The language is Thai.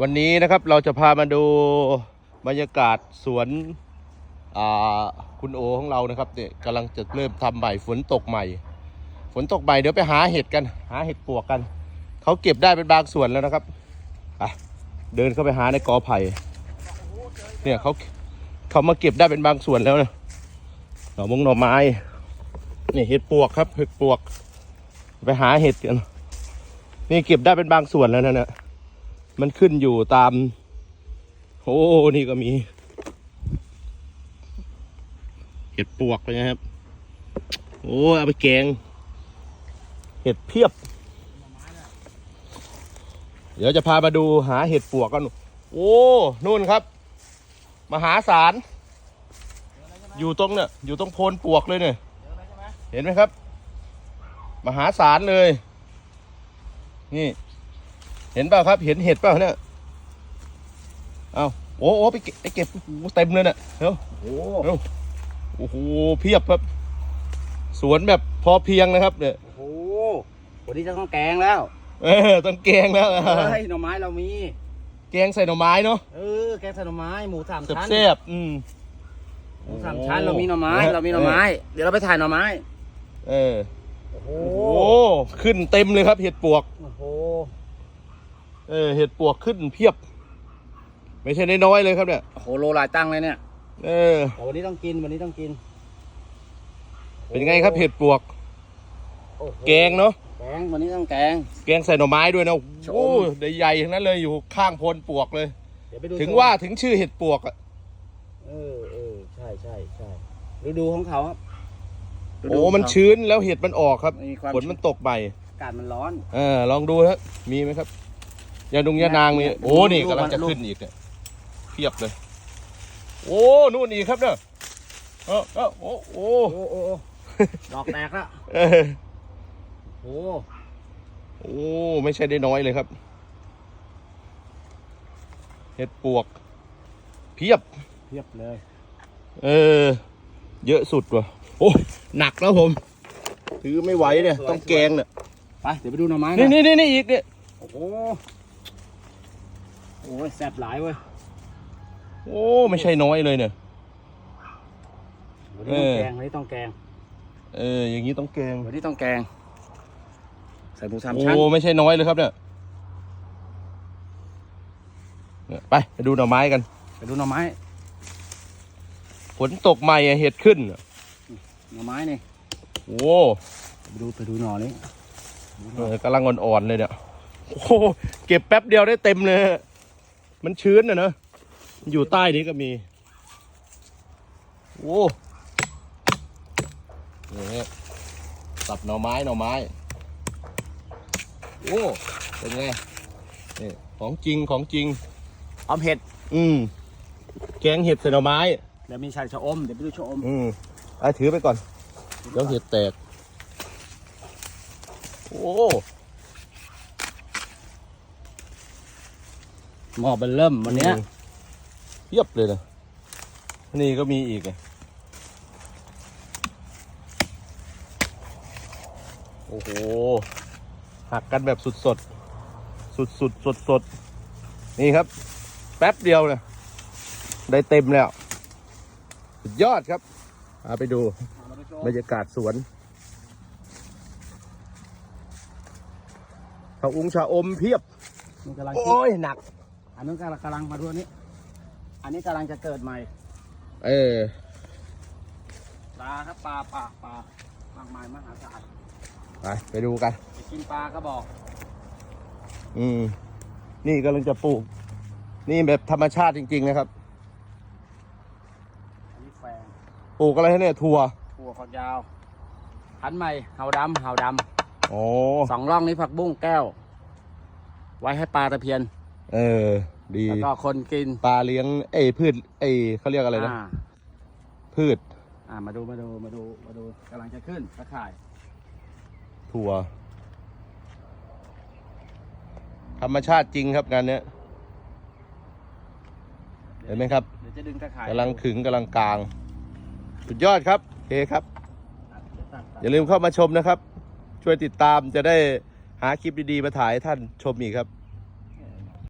วันนี้นะครับเราจะพามาดูบรรยากาศสวนคุณโอของเรานะครับเนี่ยกำลังจะเริ่มทำใหม่ฝนตกใหม่ ฝนตกใหม่เดี๋ยวไปหาเห็ดกัน หาเห็ดปวกกัน เขาเก็บได้เป็นบางส่วนแล้วนะครับอะเดินเข้าไปหาในกอไผ่เนี่ยเขาเขามาเก็บได้เป็นบางส่วนแล้วนะหน่อมงหน่อไม้นี่เห็ดปวกครับ เห็ดปวก ไปหาเห็ดกันนี่เก็บได้เป็นบางส่วนแล้วนะเนี่ย มันขึ้นอยู่ตาม โอ้นี่ก็มี เห็ดปวกเลยนะครับ โอ้เอาไปแกง เห็ดเพียบ เดี๋ยวจะพามาดูหาเห็ดปวกกัน โอ้นู่นครับ มหาศาล อยู่ตรงเนี่ย อยู่ตรงโพนปวกเลยเนี่ย เห็นไหมครับ มหาศาลเลย นี่ เห็นเปล่าครับ เห็นเห็ดเปล่าเนี่ยเอาโอ้โอ้ไปเก็บไปเก็บโอ้โหเต็มเลยเนี่ยเดี๋ยวโอ้เดี๋ยวโอ้โหเพียบครับ สวนแบบพอเพียงนะครับเนี่ยโหวันนี้จะต้องแกงแล้ว เออต้องแกงแล้วเฮ้ยหน่อไม้เรามี แกงใส่หน่อไม้เนาะเออแกงใส่หน่อไม้หมูสามชั้นแซ่บๆอืมหมูสามชั้นเรามีหน่อไม้เออเรามีหน่อไม้ เดี๋ยวเราไปถ่ายหน่อไม้ เออโอ้โหโอ้ขึ้นเต็มเลยครับเห็ดปวกโอ้โห เออเห็ดปวกขึ้นเพียบ ไม่ใช่น้อยๆเลยครับเนี่ยโอ้โหโลหลายตังค์เลยเนี่ยเออ แต่วันนี้ต้องกินวันนี้ต้องกินเป็นไงครับเห็ดปวก โอ้โหแกงเนาะ แกงวันนี้ต้องแกง แกงใส่หน่อไม้ด้วยนะชม โอ้ได้ใหญ่ทั้งนั้นเลยอยู่ข้างโพนปวกเลย เดี๋ยวไปดูถึงว่าถึงชื่อเห็ดปวกอะเออเออใช่ใช่ใช่ฤดูของเขาครับฤดูโอ้ของมันเขา ชื้นแล้วเห็ดมันออกครับ มีความ ฝนมันตกใหม่อากาศมันร้อน เออลองดูครับมีไหมครับ ยาดุงยานางมีเนี่ยโอ้นี่ลูกกำลังจะลูกขึ้นอีกเนี่ยเพียบเลย โอ้นู่นอีกครับเนี่ยเออเออโอ้โอ้โอ้โอ้โอ้ดอกแตกแล้วเออโอ้โอ้ไม่ใช่ได้น้อยเลยครับ เห็ดปวก เพียบ เพียบเลย เออ เยอะสุดว่ะโอ้ยหนักแล้วผม ถือไม่ไหวเนี่ย ต้องแกงเนี่ย ไป เดี๋ยวไปดูหน่อไม้นี่นะนี่นี่นี่อีกเนี่ย โอ้ โหโอ้ยแซ่บหลายเว้ยโอ้ไม่ใช่น้อยเลยเนี่ยวันนี้ต้องเออแกงวันนี้ต้องแกงเอออย่างนี้ต้องแกงวันนี้ต้องแกงใส่หมูสามโอ้ชั้นไม่ใช่น้อยเลยครับเนี่ยเนี่ยไปไปดูหน่อไม้กัน ไปดูหน่อไม้ฝนตกใหม่อะเห็ดขึ้นอะหน่อไม้นี่โอ้ไปดูไปดูหน่อนี้เออกำลังอ่อนๆเลยเนี่ยโอ้โหเก็บแป๊บเดียวได้เต็มเลย มันชื้นอะเนอะอยู่ใต้นี้ก็มีโอ้นี่สับหน่อไม้หน่อไม้ โอ้ เป็นไงนี่ของจริงของจริง ออมเห็ด อืม แกงเห็ดใส่หน่อไม้ เดี๋ยวมีใส่ชะอม เดี๋ยวไปดูชะอม อืมเอาถือไปก่อน เดี๋ยวเห็ดแตก โอ้ หม้อเบนเริ่มวันเนี้ยอืมเพียบเลยนะนี่ก็มีอีกไงโอ้โห หักกันแบบสุดสดสุดสุดสดสดๆนี่ครับ แป๊บเดียวเนี่ยได้เต็มแล้วสุดยอดครับเอาไปดูมาดูชะอมบรรยากาศสวนชาอุ้งชาอมเพียบนี่กำลังโอ้ยหนัก อันนู้นกำลังกำลังมาดูอันนี้ อันนี้กำลังจะเกิดใหม่ เออปลาครับปลาปลาปลามากมายมหาศาลไปไปดูกันไปกินปลาก็บอก อืมนี่กำลังจะปลูก นี่แบบธรรมชาติจริง ๆ นะครับอันนี้แฟงปลูกอะไรเนี่ยถั่วหัวฝักยาวพันธุ์ใหม่เห่าดำเห่าดโอ้ำสองร่องนี้ผักบุ้งแก้ว ไว้ให้ปลาตะเพียน เออ ดีแล้วก็คนกินปลาเลี้ยงเอ้ยพืชเอ้ยเขาเรียกอะไรนะอ่าพืชอ่ามาดูมาดูมาดูมาดูกำลังจะขึ้นตะข่ายถั่ว ธรรมชาติจริงครับงานเนี้ย เห็นไหมครับเดี๋ยวจะดึงตะข่ายกำลังขึงกำลังกลาง สุดยอดครับโอเคครับ ตัดเดี๋ยวตัดตัดอย่าลืมเข้ามาชมนะครับ ช่วยติดตามจะได้หาคลิปดีๆมาถ่ายให้ท่านชมอีกครับ